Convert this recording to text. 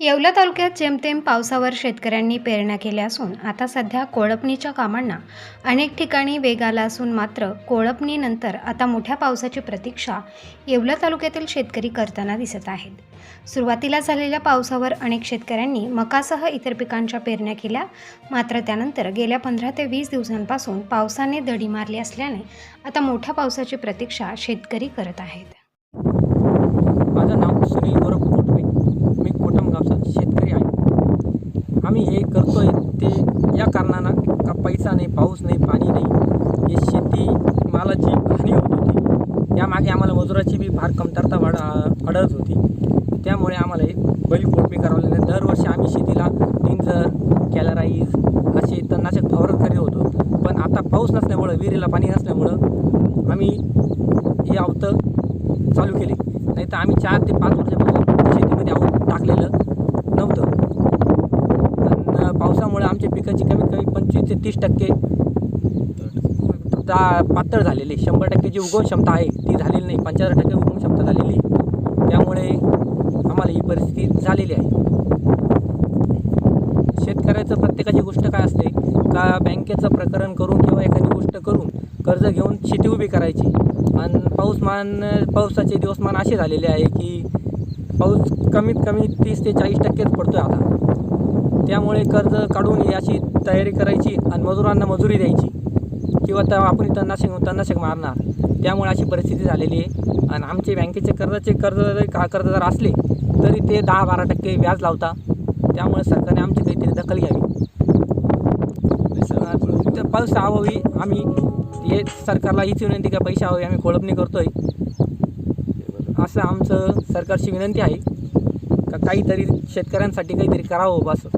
येवला तालुक्यात जेमतेम पावसावर शेतकऱ्यांनी पेरण्या केल्या असून आता सध्या कोळपणीच्या कामांना अनेक ठिकाणी वेग आला असून मात्र कोळपणीनंतर आता मोठ्या पावसाची प्रतीक्षा येवला तालुक्यातील शेतकरी करताना दिसत आहेत. सुरुवातीला झालेल्या पावसावर अनेक शेतकऱ्यांनी मकासह इतर पिकांच्या पेरण्या केल्या. मात्र त्यानंतर गेल्या पंधरा ते वीस दिवसांपासून पावसाने दडी मारली असल्याने आता मोठ्या पावसाची प्रतीक्षा शेतकरी करत आहेत. आम्ही हे करतो आहे ते या कारणानं का पैसा नाही पाऊस नाही पाणी नाही. हे शेती मालाची हानी होत होती. यामागे आम्हाला मजुराची बी फार कमतरता वाढ वाढत होती. त्यामुळे आम्हाला हे बैल कोटमी करावं दरवर्षी आम्ही शेतीला डिंजर कॅलराईज असे तणनाशक फवारत करीत होतो. पण आता पाऊस नसल्यामुळं विहिरीला पाणी नसल्यामुळं आम्ही हे आवतं चालू केले. नाही तर आम्ही चार ते पाच वर्षापासून शेतीमध्ये आवत टाकलेलं आमच्या पिकाची कमीत कमी पंचवीस ते तीस टक्के दा पातळ झालेली शंभर टक्के जी उगवण क्षमता आहे ती झालेली नाही. पंच्याहत्तर टक्के उगवण क्षमता झालेली त्यामुळे आम्हाला ही परिस्थिती झालेली आहे. शेतकऱ्याचं प्रत्येकाची गोष्ट काय असते? का बँकेचं प्रकरण करून किंवा एखादी गोष्ट करून कर्ज घेऊन शेती उभी करायची? आणि पाऊसमान पावसाचे दिवसमान असे झालेले आहे की पाऊस कमीत कमी तीस ते चाळीस टक्केच पडतो आहे आता. त्यामुळे कर्ज काढून याची अशी तयारी करायची आणि मजुरांना मजुरी द्यायची. किंवा त्या आपण तणनाशक तन्नाशक मारणार. त्यामुळे अशी परिस्थिती झालेली आहे. आणि आमचे बँकेचे कर्जाचे कर्ज जरी का कर्जदार असले तरी ते दहा बारा टक्के व्याज लावता. त्यामुळे सरकारने आमची काहीतरी दखल घ्यावी. तर पाऊस आम्ही हे सरकारला हीच विनंती का पैसे हवी आम्ही कोळपणी करतोय. असं आमचं सरकारची विनंती आहे. काहीतरी शेतकऱ्यांसाठी काहीतरी करावं असं